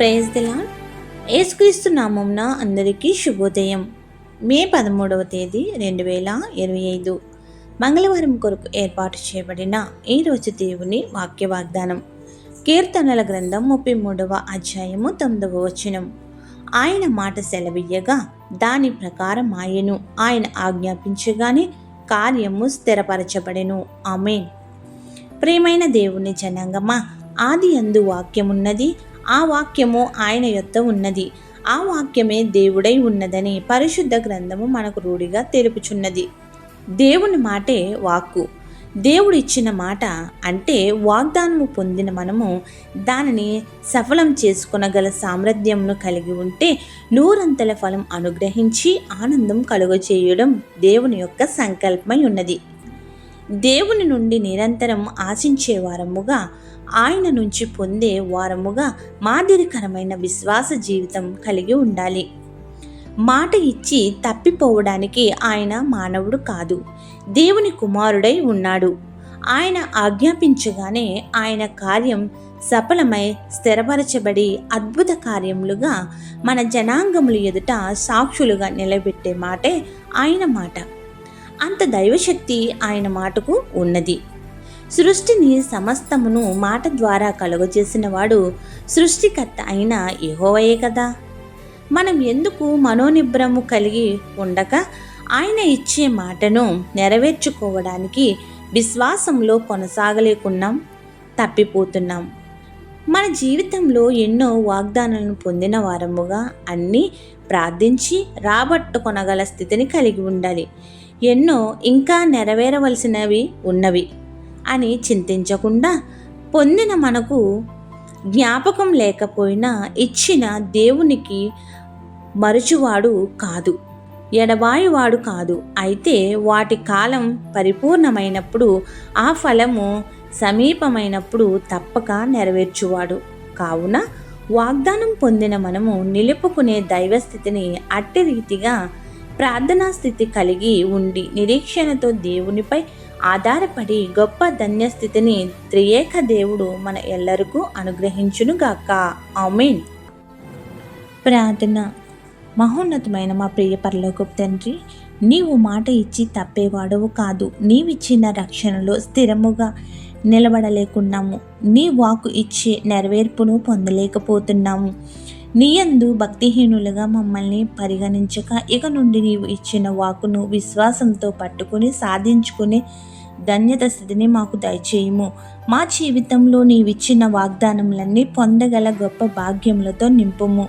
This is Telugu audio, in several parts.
ప్రైజ్ దిలా ఏసుక్రీస్తు నామంన అందరికీ శుభోదయం. మే పదమూడవ తేదీ రెండు వేల ఇరవై ఐదు. మంగళవారం కొరకు ఏర్పాటు చేయబడిన ఈరోజు దేవుని వాక్య వాగ్దానం కీర్తనల గ్రంథం ముప్పై మూడవ అధ్యాయము తొమ్మిదవ వచనం. ఆయన మాట సెలవియ్యగా దాని ప్రకారం ఆయను. ఆయన ఆజ్ఞాపించగానే కార్యము స్థిరపరచబడెను. ఆమె ప్రియమైన దేవుని జనాంగమా ఆది అందు వాక్యమున్నది ఆ వాక్యము ఆయన యొద్ద ఉన్నది. ఆ వాక్యమే దేవుడై ఉన్నదని పరిశుద్ధ గ్రంథము మనకు రూఢిగా తెలుపుచున్నది. దేవుని మాటే వాక్కు. దేవుడు ఇచ్చిన మాట అంటే వాగ్దానము పొందిన మనము దానిని సఫలం చేసుకునగల సామర్థ్యంను కలిగి ఉంటే నూరంతల ఫలం అనుగ్రహించి ఆనందం కలుగచేయడం దేవుని యొక్క సంకల్పమై ఉన్నది. దేవుని నుండి నిరంతరం ఆశించే వారముగా ఆయన నుంచి పొందే వారముగా మాదిరికరమైన విశ్వాస జీవితం కలిగి ఉండాలి. మాట ఇచ్చి తప్పిపోవడానికి ఆయన మానవుడు కాదు. దేవుని కుమారుడై ఉన్నాడు. ఆయన ఆజ్ఞాపించగానే ఆయన కార్యం సఫలమై స్థిరపరచబడి అద్భుత కార్యములుగా మన జనాంగములు ఎదుట సాక్షులుగా నిలబెట్టే మాటే ఆయన మాట. అంత దైవశక్తి ఆయన మాటకు ఉన్నది. సృష్టిని సమస్తమును మాట ద్వారా కలుగజేసిన వాడు సృష్టికర్త అయిన ఏహోవయే కదా. మనం ఎందుకు మనోనిబ్రము కలిగి ఉండక ఆయన ఇచ్చే మాటను నెరవేర్చుకోవడానికి విశ్వాసంలో కొనసాగలేకున్నాం? తప్పిపోతున్నాం. మన జీవితంలో ఎన్నో వాగ్దానాలను పొందిన వారముగా అన్నీ ప్రార్థించి రాబట్టుకొనగల స్థితిని కలిగి ఉండాలి. ఎన్నో ఇంకా నెరవేరవలసినవి ఉన్నవి. అని చింతించకుండా పొందిన మనకు జ్ఞాపకం లేకపోయినా ఇచ్చిన దేవునికి మరుచువాడు కాదు. ఎడబాయువాడు కాదు. అయితే వాటి కాలం పరిపూర్ణమైనప్పుడు ఆ ఫలము సమీపమైనప్పుడు తప్పక నెరవేర్చువాడు. కావున వాగ్దానం పొందిన మనము నిలుపుకునే దైవస్థితిని అట్టి రీతిగా ప్రార్థనా స్థితి కలిగి ఉండి నిరీక్షణతో దేవునిపై ఆధారపడి గొప్ప ధన్యస్థితిని త్రియేక దేవుడు మన ఎల్లరికూ అనుగ్రహించునుగాక. ఆమెన్. ప్రార్థన. మహోన్నతమైన మా ప్రియ పరలోకపు తండ్రి నీవు మాట ఇచ్చి తప్పేవాడవు కాదు. నీవిచ్చిన రక్షణలో స్థిరముగా నిలబడలేకున్నాము. నీ వాకు ఇచ్చే నెరవేర్పును పొందలేకపోతున్నాము. నీయందు భక్తిహీనులుగా మమ్మల్ని పరిగణించక ఇక నుండి నీవు ఇచ్చిన వాకును విశ్వాసంతో పట్టుకుని సాధించుకునే ధన్యత స్థితిని మాకు దయచేయము. మా జీవితంలో నీవిచ్చిన వాగ్దానములన్నీ పొందగల గొప్ప భాగ్యములతో నింపుము.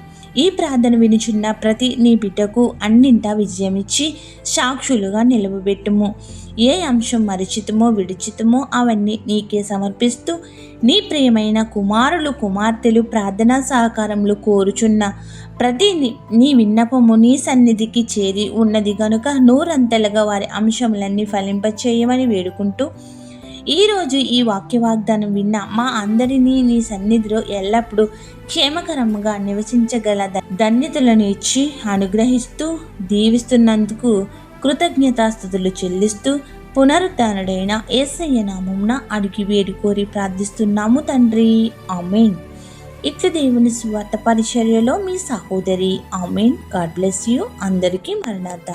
ఈ ప్రార్థన వినుచున్న ప్రతి నీ బిడ్డకు అన్నింటా విజయమిచ్చి సాక్షులుగా నిలవబెట్టుము. ఏ అంశం మరిచితమో విడిచితమో అవన్నీ నీకే సమర్పిస్తూ నీ ప్రియమైన కుమారులు కుమార్తెలు ప్రార్థనా సహకారములు కోరుచున్న ప్రతి నీ విన్నపము నీ సన్నిధికి చేరి ఉన్నది గనుక నూరంతలుగా వారి అంశములన్నీ ఫలింపచేయమని వేడుకుంటూ ఈరోజు ఈ వాక్య వాగ్దానం విన్న మా అందరినీ నీ సన్నిధిలో ఎల్లప్పుడూ క్షేమకరంగా నివసించగల ధన్యతలను ఇచ్చి అనుగ్రహిస్తూ దీవిస్తున్నందుకు కృతజ్ఞతాస్థుతులు చెల్లిస్తూ పునరుద్ధానుడైన ఏసయ్య నామంన అడిగి వేడి కోరి ప్రార్థిస్తున్నాము తండ్రి. ఆమెన్. ఇట్లు దేవుని స్వార్థ పరిచర్యలో మీ సహోదరి ఆమెన్. God bless you. అందరికీ మరణాత